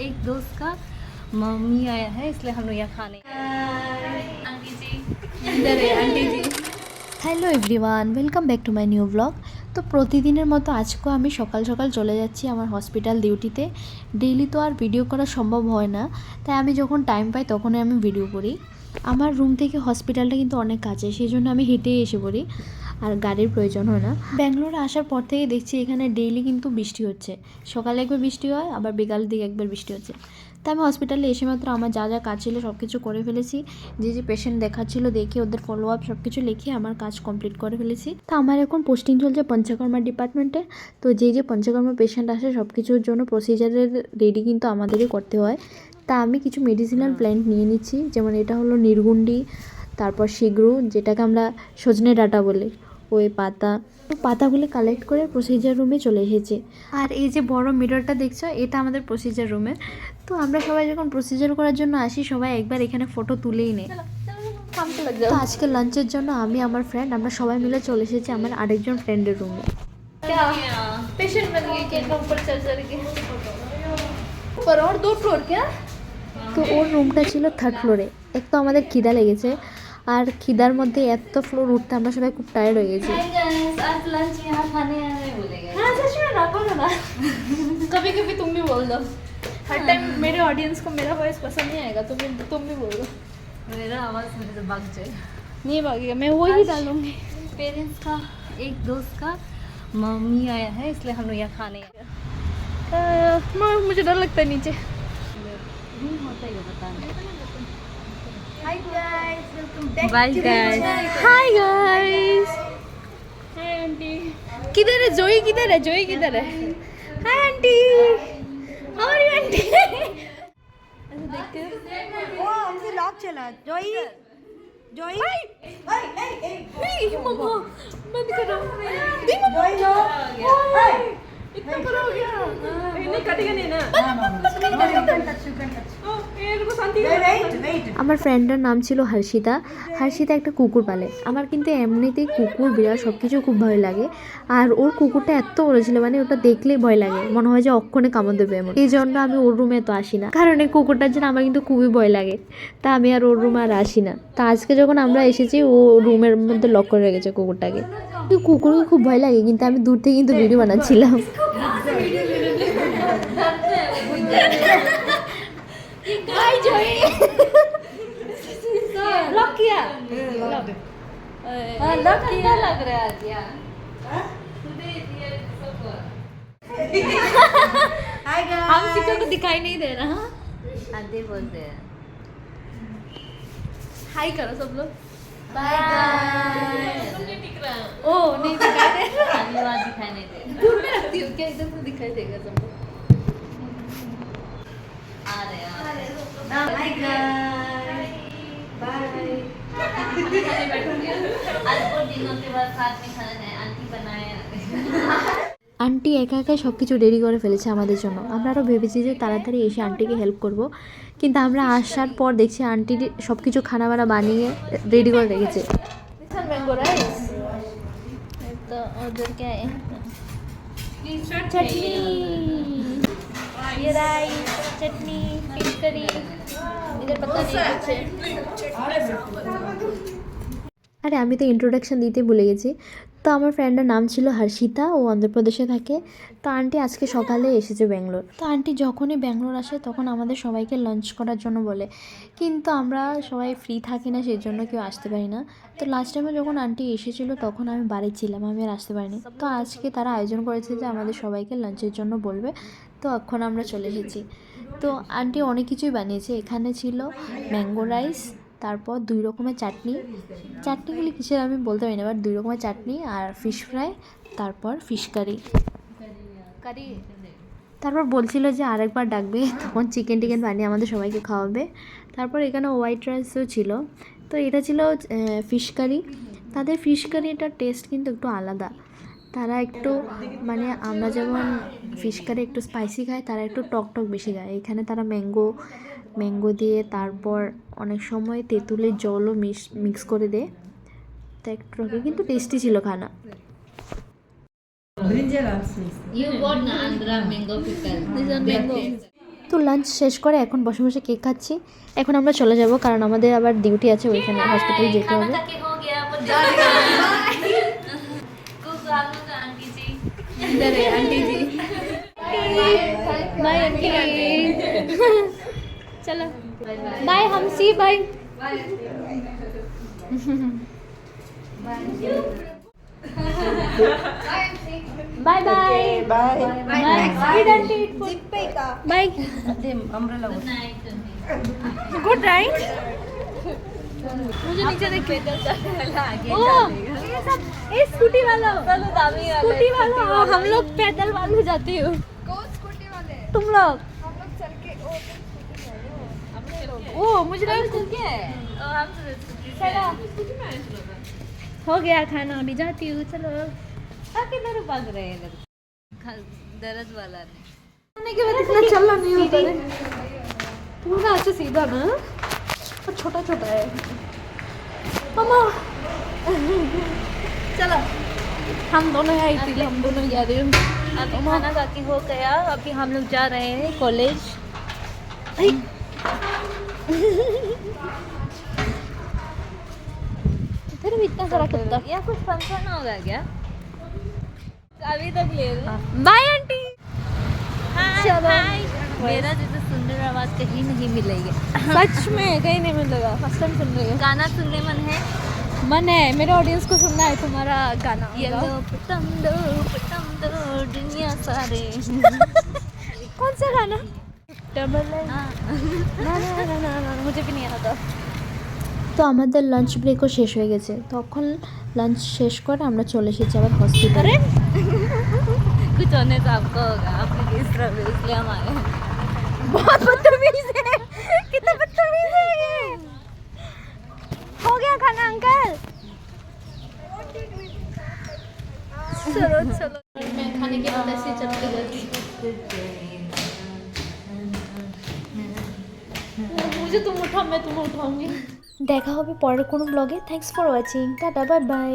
एक दोस्त का मम्मी आया है इसलिए हम लोग यहाँ खाने आंटी जी इधर है aunty ji hello everyone welcome back to my new blog তো প্রতিদিনের মতো আজকেও আমি সকাল সকাল চলে যাচ্ছি আমার হসপিটাল ডিউটিতে ডেইলি তো আর ভিডিও করা সম্ভব হয় না তাই আমি যখন টাইম পাই তখনই আমি ভিডিও করি আমার রুম থেকে হসপিটালটা কিন্তু অনেক কাছে সেই জন্য আমি হেঁটেই এসে পড়ি আর গাড়ির প্রয়োজন হয় না। ব্যাঙ্গালোরে আসার পর থেকে দেখছি এখানে ডেইলি কিন্তু বৃষ্টি হচ্ছে। সকালে একবার বৃষ্টি হয়, আবার বিকালের দিকে একবার বৃষ্টি হচ্ছে। তাই আমি হসপিটালে এসে মাত্র আমার যা যা কাজ ছিল সব কিছু করে ফেলেছি। যে যে পেশেন্ট দেখাচ্ছিল, দেখে ওদের ফলো আপ সব কিছু লিখে আমার কাজ কমপ্লিট করে ফেলেছি। তো আমার এখন পোস্টিং চলছে পঞ্চকর্মা ডিপার্টমেন্টে তো যে যে পঞ্চকর্মা পেশেন্ট আসে সব কিছুর জন্য প্রসিজারের রেডি কিন্তু আমাদেরই করতে হয়। তা আমি কিছু মেডিসিনাল প্ল্যান্ট নিয়ে নিচ্ছি, যেমন এটা হলো নির্গুন্ডি, তারপর শিগ্রু, যেটাকে আমরা সজনে ডাটা বলি। কই পাতা। পাতাগুলি কালেক্ট করে প্রসিজার রুমে চলে এসেছে। আর এই যে বড় মিররটা দেখছ এটা আমাদের প্রসিজার রুমের তো আমরা সবাই যখন প্রসিজার করার জন্য আসি সবাই একবার এখানে ফটো তুলেই নেই তো আজকে লাঞ্চের জন্য আমি আমার ফ্রেন্ড আমরা সবাই মিলে চলে এসেছি আমার আরেকজন ফ্রেন্ডের রুমে তো ওর রুমটা ছিল থার্ড ফ্লোরে এক তো আমাদের খিদা লেগেছে। আর খিদার মধ্যে এত ফ্লোর উঠতে আমরা সবাই খুব টায়ার্ড হয়ে গেছি हाय गाइस आज लंच यहाँ खाने आने बोलेगा हाँ सच में ना बोलो ना कभी कभी तुम भी बोल दो हर टाइम मेरे ऑडियंस को मेरा वॉइस पसंद नहीं आएगा तो फिर तुम भी बोल दो मेरा आवाज मेरे से भाग जाए नहीं भागेगा मैं वही डालूंगी पेरेंट्स का एक दोस्त का मम्मी आया है इसलिए हम लोग यहाँ खाने आए अ, म- मुझे डर लगता है नीचे रूम होता ही है पता नहीं Hi guys, welcome back Bye to guys. Hi guys. Hi aunty. किधर है? जोई किधर है? जोई किधर है? Hi aunty how are you aunty ऐसे देखते हैं। ओ हमसे लॉक चला। जोई? जोई? हाय हाय हाय मम्मा। बंद करो दी मम्मा हाय इतना बड़ा हो गया नहीं कटेगा नहीं ना ओ, ये रुको शांति वेट वेट আমার ফ্রেন্ডের নাম ছিল হর্ষিতা হর্ষিতা একটা কুকুর পালে আমার কিন্তু এমনিতেই কুকুর বিড়াল সব কিছু খুব ভয় লাগে আর ওর কুকুরটা এত বড় ছিল মানে ওটা দেখলেই ভয় লাগে মনে হয় যে অক্ষণে কামড় দেবে এমন এই জন্য আমি ওর রুমে তো আসি না কারণ এই কুকুরটার জন্য আমার কিন্তু খুবই ভয় লাগে তা আমি আর ওর রুমে আর আসি না তা আজকে যখন আমরা এসেছি ও রুমের মধ্যে লক করে রেখেছে কুকুরটাকে কিন্তু কুকুরকে খুব ভয় লাগে কিন্তু আমি দূর থেকে কিন্তু ভিডিও বানাচ্ছিলাম हाय जोई लॉक किया हाँ, लग किया लग रहा है आज यार Today we are so good. हाय हम किसी को दिखाई नहीं दे रहा आधे बोलते हैं हाय करो सब लोग बाय ओ नहीं दिखाई दे रहा दिखाई नहीं दे दूर में रखती हूँ क्या इधर से दिखाई देगा सब लोग आ रहे आ रहे हैं हाय बाय आज बहुत दिनों के बाद साथ में खाना है आंटी बनाए আন্টি একা একাই সব কিছু রেডি করে ফেলেছে আমাদের জন্য আমরা আরও ভেবেছি যে তাড়াতাড়ি এসে আন্টিকে হেল্প করব কিন্তু আমরা আসার পর দেখছি আন্টি সব কিছু খানা বানা বানিয়ে রেডি করে রেখেছে This one mango rice. तो उधर क्या है चटनी ये राइस चटनी फिश करी इधर पता नहीं कुछ है আরে আমি তো ইন্ট্রোডাকশন দিতে ভুলে গেছি। তো আমার ফ্রেন্ডের নাম ছিল হর্ষিতা, ও অন্ধ্রপ্রদেশে থাকে। তো আন্টি আজকে সকালে এসেছে ব্যাঙ্গালোর। তো আন্টি যখনই ব্যাঙ্গালোর আসে, তখন আমাদের সবাইকে লাঞ্চ করার জন্য বলে। কিন্তু আমরা সবাই ফ্রি থাকি না সেই জন্য কেউ আসতে পারি না। তো লাস্ট টাইমে যখন আন্টি এসেছিল, তখন আমি বাড়ি ছিলাম, আমি আর আসতে পারিনি। তো আজকে তারা আয়োজন করেছে যে আমাদের সবাইকে লাঞ্চের জন্য বলবে। তো এখন আমরা চলে এসেছি। তো আন্টি অনেক কিছুই বানিয়েছে। এখানে ছিল ম্যাঙ্গো রাইস তারপর দুই রকমের চাটনি। চাটনিগুলি কিসের আমি বলতে পারি না বাট দুই রকমের চাটনি আর ফিশ ফ্রাই তারপর ফিশ কারি करी তারপর বলছিল যে আরেকবার ডাকবে তখন চিকেন টিকেন বানিয়ে আমাদের সবাইকে খাওয়াবে। তারপর এখানে হোয়াইট রাইসও ছিল। তো এটা ছিল ফিশ কারি তাদের ফিশ কারিটার টেস্ট কিন্তু একটু আলাদা। তারা একটু মানে আমরা যেমন ফিশ কারি একটু স্পাইসি খাই তারা একটু টক টক বেশি খায়। এখানে তারা ম্যাঙ্গো ম্যাঙ্গো দিয়ে তারপর অনেক সময় তেঁতুলের জলও মিক্স মিক্স করে দেয় তা একটু কিন্তু টেস্টি ছিল খানা. তো লাঞ্চ শেষ করে এখন বসে বসে কেক খাচ্ছি। এখন আমরা চলে যাব কারণ আমাদের আবার ডিউটি আছে ওইখানে হসপিটালে যেতে হবে। खा के चलो। Bye हमसी bye. Bye bye. Bye. Bye aunty bye good मुझे नीचे देख ये सब ए स्कूटी वाला। स्कूटी वाला हम लोग पैदल वाले जाते हो। तुम लोग ओ मुझे हो? गया खाना अभी जाती हूँ चलो। किधर भाग रहे हैं इधर? दर्द वाला ने खाने के बाद इतना चलना नहीं होता है पूरा अच्छा सीधा ना और छोटा छोटा है। मामा चलो। हम दोनों आई थी हम दोनों जा रहे हैं। खाना खा के हो गया। अभी हम लोग जा रहे हैं कॉलेज। फिर भी इतना सारा कुत्ता। या कुछ फ़ंक्शन होगा क्या? अभी तक ले रहे बाय आंटी चलो। मेरा जैसे सुंदर आवाज़ कहीं नहीं मिलेगी सच में कहीं नहीं मिलेगा फ़र्स्ट टाइम सुन रही गाना सुनने मन है? मन है। मेरे ऑडियंस को सुनना है तुम्हारा गाना येलो पटम दो पटम दो दुनिया सारे। कौन सा गाना? डबल है हाँ। ना ना ना ना ना मुझे भी नहीं आता তো আমাদের লাঞ্চ ব্রেকও শেষ হয়ে গেছে তখন লাঞ্চ শেষ করে আমরা চলে এসেছি আবার হসপিটালে कुछ होने से आपको होगा आपकी इस तरह से इसलिए हम आए हैं। बहुत बदतमीज है कितना बदतमीज है ये हो गया खाना अंकल चलो चलो मैं खाने के बाद ऐसे चलती जाती मुझे तुम उठा मैं तुम्हें उठाऊंगी দেখা হবে পরের কোনো ব্লগে thanks for watching tata bye bye